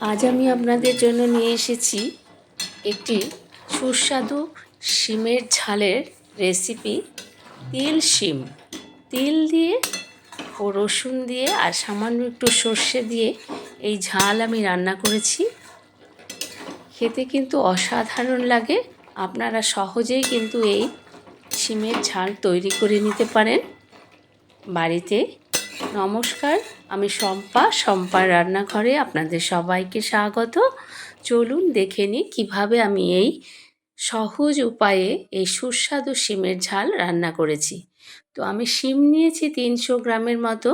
আজ আমি আপনাদের জন্য নিয়ে এসেছি একটি সুস্বাদু শিমের ঝালের রেসিপি তিল শিম। তিল দিয়ে ও রসুন দিয়ে আর সামান্য একটু সর্ষে দিয়ে এই ঝাল আমি রান্না করেছি। খেতে কিন্তু অসাধারণ লাগে। আপনারা সহজেই কিন্তু এই শিমের ঝাল তৈরি করে নিতে পারেন। বাড়িতে নমস্কার। আমি শম্পা শম্পার রান্নাঘরে আপনাদের সবাইকে স্বাগত। চলুন দেখে নিই কীভাবে আমি এই সহজ উপায়ে এই সুস্বাদু শিমের ঝাল রান্না করেছি। তো আমি শিম নিয়েছি তিনশো গ্রামের মতো,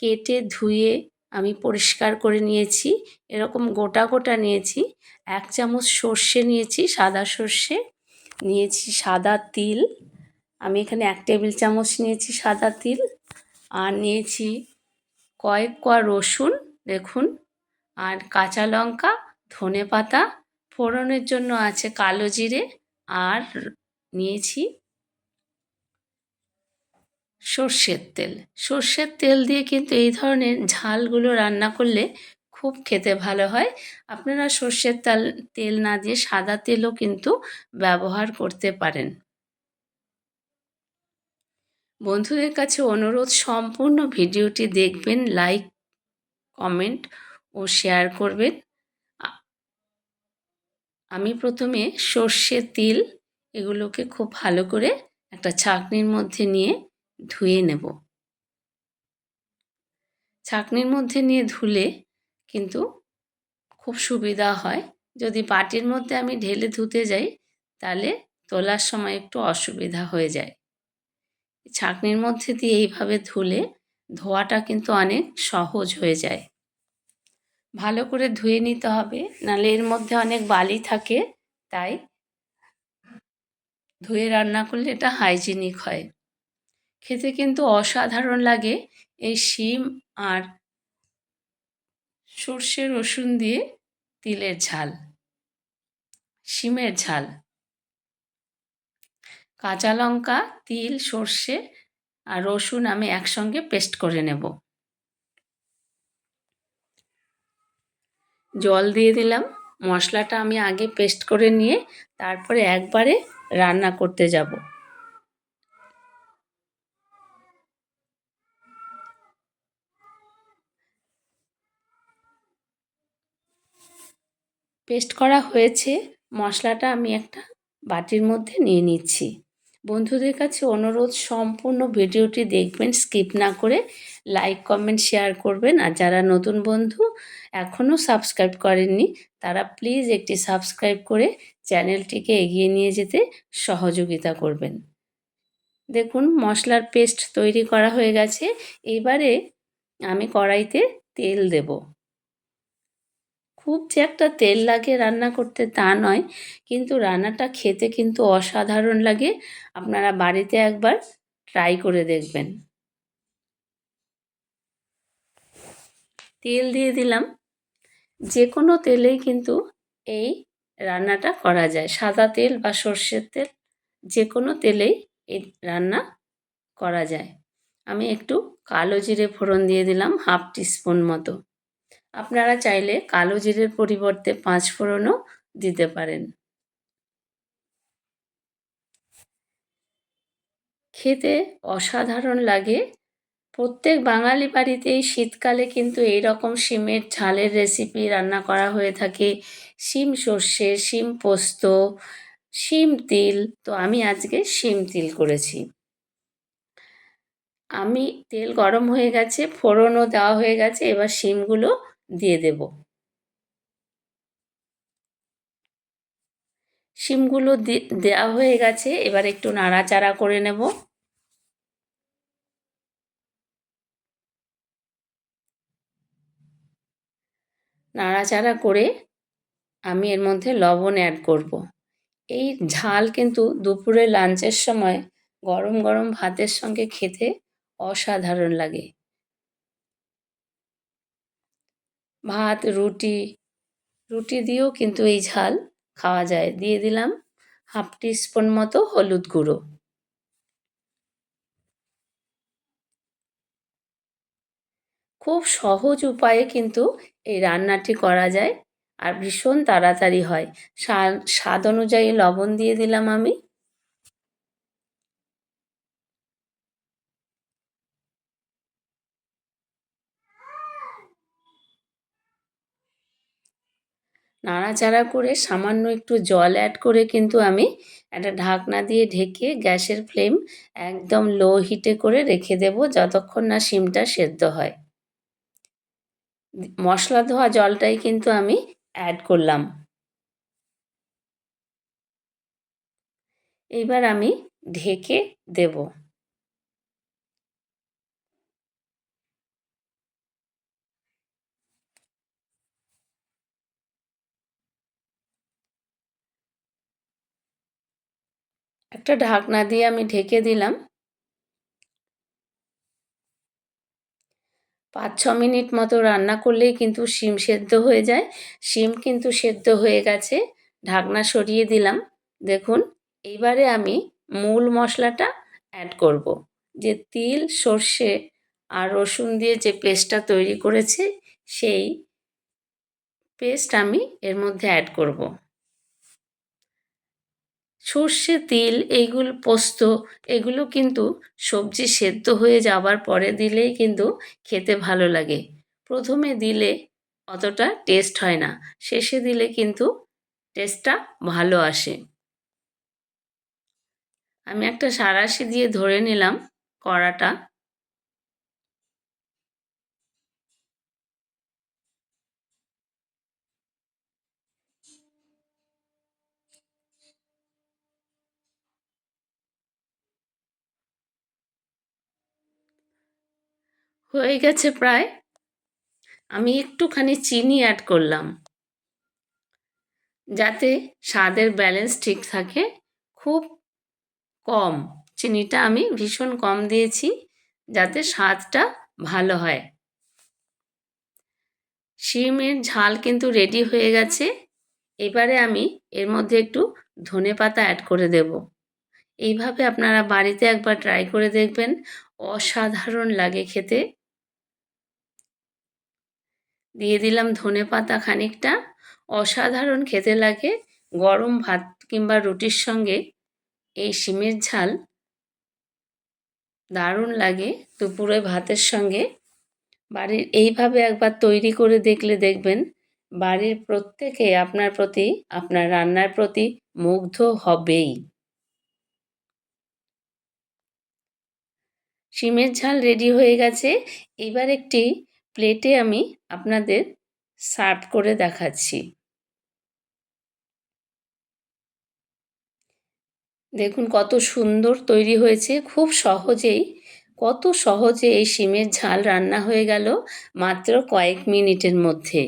কেটে ধুয়ে আমি পরিষ্কার করে নিয়েছি। এরকম গোটা গোটা নিয়েছি, এক চামচ সর্ষে নিয়েছি, সাদা সর্ষে, নিয়েছি সাদা তিল। আমি এখানে এক টেবিল চামচ নিয়েছি সাদা তিল। আর নিয়েছি কয়েক কোয়া রসুন, দেখুন, আর কাঁচা লঙ্কা, ধনে পাতা ফোড়নের জন্য আছে কালো জিরে, আর নিয়েছি সর্ষের তেল। সর্ষের তেল দিয়ে কিন্তু এই ধরনের ঝালগুলো রান্না করলে খুব খেতে ভালো হয়। আপনারা সর্ষের তেল তেল না দিয়ে সাদা তেলও কিন্তু ব্যবহার করতে পারেন। বন্ধুদের কাছে অনুরোধ, সম্পূর্ণ ভিডিওটি দেখবেন, লাইক, কমেন্ট ও শেয়ার করবেন। আমি প্রথমে সর্ষে তিল এগুলোকে খুব ভালো করে একটা ছাঁকনির মধ্যে নিয়ে ধুয়ে নেব। ছাঁকনির মধ্যে নিয়ে ধুলে কিন্তু খুব সুবিধা হয়। যদি বাটির মধ্যে আমি ঢেলে ধুতে যাই, তাহলে তোলার সময় একটু অসুবিধা হয়ে যায়। ছাঁকনির মধ্যে দিয়ে এইভাবে ধুলে ধোয়াটা কিন্তু অনেক সহজ হয়ে যায়। ভালো করে ধুয়ে নিতে হবে, নাহলে এর মধ্যে অনেক বালি থাকে, তাই ধুয়ে রান্না করলে এটা হাইজিনিক হয়। খেতে কিন্তু অসাধারণ লাগে এই শিম আর সর্ষে রসুন দিয়ে তিলের ঝাল, শিমের ঝাল। কাঁচা লঙ্কা, তিল, সর্ষে আর রসুন আমি একসঙ্গে পেস্ট করে নেব। জল দিয়ে দিলাম। মশলাটা আমি আগে পেস্ট করে নিয়ে তারপরে একবারে রান্না করতে যাব। পেস্ট করা হয়েছে। মশলাটা আমি একটা বাটির মধ্যে নিয়ে নিচ্ছি। বন্ধুদের কাছে অনুরোধ, সম্পূর্ণ ভিডিওটি দেখবেন, স্কিপ না করে লাইক, কমেন্ট, শেয়ার করবেন। আর যারা নতুন বন্ধু, এখনও সাবস্ক্রাইব করেননি, তারা প্লিজ একটি সাবস্ক্রাইব করে চ্যানেলটিকে এগিয়ে নিয়ে যেতে সহযোগিতা করবেন। দেখুন, মশলার পেস্ট তৈরি করা হয়ে গেছে। এবারে আমি কড়াইতে তেল দেবো। খুব যে একটা তেল লাগে রান্না করতে তা নয়, কিন্তু রান্নাটা খেতে কিন্তু অসাধারণ লাগে। আপনারা বাড়িতে একবার ট্রাই করে দেখবেন। তেল দিয়ে দিলাম। যে কোনো তেলেই কিন্তু এই রান্নাটা করা যায়। সাদা তেল বা সর্ষের তেল যে কোনো তেলেই এই রান্না করা যায়। আমি একটু কালো জিরে ফোড়ন দিয়ে দিলাম, হাফ টিস্পুন মতো। আপনারা চাইলে কালো জিরের পরিবর্তে পাঁচ ফোড়নও দিতে পারেন। খেতে অসাধারণ লাগে। প্রত্যেক বাঙালি বাড়িতেই শীতকালে কিন্তু এই রকম শিমের ঝালের রেসিপি রান্না করা হয়ে থাকে। শিম সর্ষে, শিম পোস্ত, শিম তিল। তো আমি আজকে শিম তিল করেছি। আমি তেল গরম হয়ে গেছে, ফোড়নও দেওয়া হয়ে গেছে, এবার শিমগুলো দিয়ে দেব। শিমগুলো দেওয়া হয়ে গেছে, এবার একটু নাড়াচাড়া করে নেব। নাড়াচাড়া করে আমি এর মধ্যে লবণ অ্যাড করব। এই ঝাল কিন্তু দুপুরে লাঞ্চের সময় গরম গরম ভাতের সঙ্গে খেতে অসাধারণ লাগে। ভাত, রুটি রুটি দিয়েও কিন্তু এই ঝাল খাওয়া যায়। দিয়ে দিলাম হাফ টি স্পুন মতো হলুদ গুঁড়ো। খুব সহজ উপায়ে কিন্তু এই রান্নাটি করা যায় আর ভীষণ তাড়াতাড়ি হয়। স্বাদ অনুযায়ী লবণ দিয়ে দিলাম আমি। নাড়াচাড়া করে সামান্য একটু জল অ্যাড করে কিন্তু আমি একটা ঢাকনা দিয়ে ঢেকে গ্যাসের ফ্লেম একদম লো হিটে করে রেখে দেব যতক্ষণ না শিমটা সেদ্ধ হয়। মশলা ধোয়া জলটাই কিন্তু আমি অ্যাড করলাম। এইবার আমি ঢেকে দেব। একটা ঢাকনা দিয়ে আমি ঢেকে দিলাম পাঁচ, ছ মিনিট মতো রান্না করলেই কিন্তু শিম সেদ্ধ হয়ে যায় শিম কিন্তু সেদ্ধ হয়ে গেছে ঢাকনা সরিয়ে দিলাম দেখুন, এইবারে আমি মূল মশলাটা অ্যাড করব। যে তিল, সর্ষে আর রসুন দিয়ে যে পেস্টটা তৈরি করেছে, সেই পেস্ট আমি এর মধ্যে অ্যাড করব। সর্ষে, তিল এইগুলো পোস্ত, এগুলো কিন্তু সবজি সেদ্ধ হয়ে যাবার পরে দিলেই কিন্তু খেতে ভালো লাগে। প্রথমে দিলে অতটা টেস্ট হয় না, শেষে দিলে কিন্তু টেস্টটা ভালো আসে। আমি একটা সারাশি দিয়ে ধরে নিলাম কড়াটা। হয়ে গেছে প্রায়। আমি একটুখানি চিনি অ্যাড করলাম। যাতে স্বাদের ব্যালেন্স ঠিক থাকে। খুব কম, চিনিটা আমি ভীষণ কম দিয়েছি যাতে স্বাদটা ভালো হয়। শিমের ঝাল কিন্তু রেডি হয়ে গেছে। এবারে আমি এর মধ্যে একটু ধনে পাতা অ্যাড করে দেব। এইভাবে আপনারা বাড়িতে একবার ট্রাই করে দেখবেন। অসাধারণ লাগে খেতে। দিয়ে দিলাম ধনে পাতা খানিকটা। অসাধারণ খেতে লাগে। গরম ভাত কিংবা রুটির সঙ্গে এই শিমের ঝাল দারুণ লাগে দুপুরে ভাতের সঙ্গে। বাড়ির এইভাবে একবার তৈরি করে দেখলে দেখবেন, বাড়ির প্রত্যেকে আপনার প্রতি, আপনার রান্নার প্রতি মুগ্ধ হবেই। শিমের ঝাল রেডি হয়ে গেছে। এবার একটি প্লেটে আমি আপনাদের সার্ভ করে দেখাচ্ছি। দেখুন কত সুন্দর তৈরি হয়েছে, খুব সহজেই, কত সহজে এই শিমের ঝাল রান্না হয়ে গেল মাত্র কয়েক মিনিটের মধ্যে।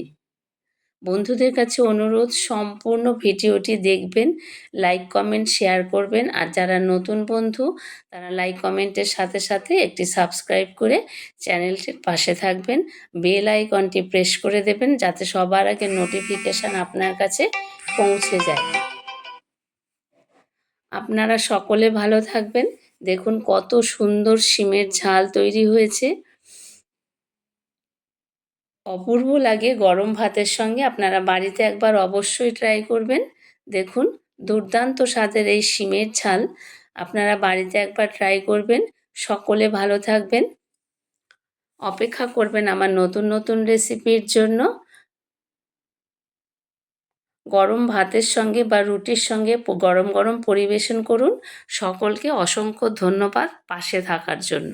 বন্ধুদের কাছে অনুরোধ, সম্পূর্ণ ভিডিওটি দেখবেন লাইক কমেন্ট শেয়ার করবেন। আর যারা নতুন বন্ধু, তারা লাইক কমেন্টের সাথে সাথে একটি সাবস্ক্রাইব করে চ্যানেলটির পাশে থাকবেন। বেল আইকনটি প্রেস করে দেবেন যাতে সবার আগে নোটিফিকেশান আপনার কাছে পৌঁছে যায়। আপনারা সকলে ভালো থাকবেন। দেখুন কত সুন্দর শিমের ঝাল তৈরি হয়েছে। অপূর্ব লাগে গরম ভাতের সঙ্গে। আপনারা বাড়িতে একবার অবশ্যই ট্রাই করবেন। দেখুন, দুর্দান্ত স্বাদের এই শিমের ঝাল। আপনারা বাড়িতে একবার ট্রাই করবেন। সকলে ভালো থাকবেন। অপেক্ষা করবেন আমার নতুন নতুন রেসিপির জন্য। গরম ভাতের সঙ্গে বা রুটির সঙ্গে গরম গরম পরিবেশন করুন। সকলকে অসংখ্য ধন্যবাদ পাশে থাকার জন্য।